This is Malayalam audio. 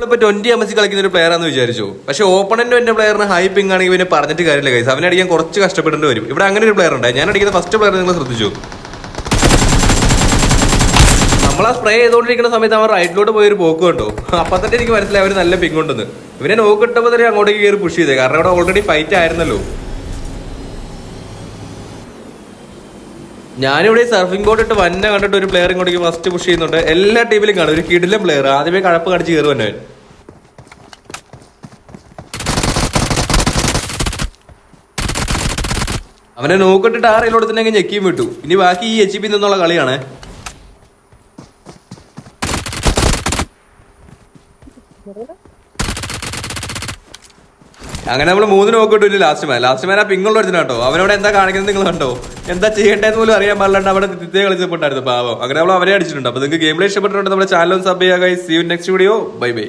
നമ്മളിപ്പോ ട്വന്റി എം എസ് കളിക്കുന്ന ഒരു പ്ലെയർ ആണെന്ന് വിചാരിച്ചു. പക്ഷെ ഓപ്പണന്റ് എന്റെ പ്ലെയറിന് ഹൈ ആണെങ്കിൽ പിന്നെ പറഞ്ഞിട്ട് കാര്യമില്ല കൈസ് അവനെ അടിക്കാൻ കുറച്ച് കഷ്ടപ്പെടേണ്ടി വരും. ഇവിടെ അങ്ങനെ ഒരു പ്ലെയർ ഉണ്ട് ഞാൻ അടിക്കുന്ന ഫസ്റ്റ് പ്ലെയർ നിങ്ങൾ ശ്രദ്ധിച്ചു നമ്മൾ ആ സ്പ്രേ ചെയ്തുകൊണ്ടിരിക്കുന്ന സമയത്ത് അവൻ റൈറ്റിലോട്ട് പോയി ഒരു പോക്ക് കണ്ടു. അപ്പൊ തന്നെ എനിക്ക് മനസ്സിലായി അവർ നല്ല പിങ് ഉണ്ടെന്ന്. ഇവനെ നോക്ക് കിട്ടുമ്പോൾ തന്നെ അങ്ങോട്ടേക്ക് കയറി പുഷ് ചെയ്തേ. കാരണം അവിടെ ഓൾറെഡി ഫൈറ്റ് ആയിരുന്നല്ലോ. ഞാനിവിടെ സർഫിംഗ് ബോർഡ് ഇട്ട് വന്ന കണ്ടിട്ട് ഒരു പ്ലെയർ ഇങ്ങോട്ടേക്ക് ഫസ്റ്റ് പുഷ് ചെയ്യുന്നുണ്ട്. എല്ലാ ടീമിലും കാണും. ഒരു കിടിലം പ്ലെയർ ആദ്യമേ കഴപ്പ് കടിച്ച് കയറി വന്നവൻ. അവനെ നോക്കിട്ടിട്ട് ആ റെയിലോട് തന്നെ ഞെക്കിയും വിട്ടു. ഇനി ബാക്കി ഈ എച്ച് പി നിന്നുള്ള കളിയാണ്. അങ്ങനെ നമ്മൾ മൂന്ന് നോക്കിട്ടില്ല ലാസ്റ്റ് മാൻ ലാസ്റ്റ് മാൻ ആ പിങ്ങുള്ള ഒരുത്തിനാ കേട്ടോ അവനോട് എന്താ കാണിക്കുന്നത് നിങ്ങൾ കണ്ടോ? എന്താ ചെയ്യേണ്ടതെന്ന് പോലും അറിയാൻ പാടില്ലാണ്ട് അവിടെ തിത്തേ കളിച്ചപ്പോണ്ടായിരുന്നു പാവം. അങ്ങനെ നമ്മൾ അവരെ അടിച്ചിട്ടുണ്ട്. അപ്പൊ നിങ്ങൾക്ക് ഗെയിമിൽ ഇഷ്ടപ്പെട്ടിട്ടുണ്ട് നമ്മുടെ ചാനലും സബ് ചെയ്യുക see you next video bye bye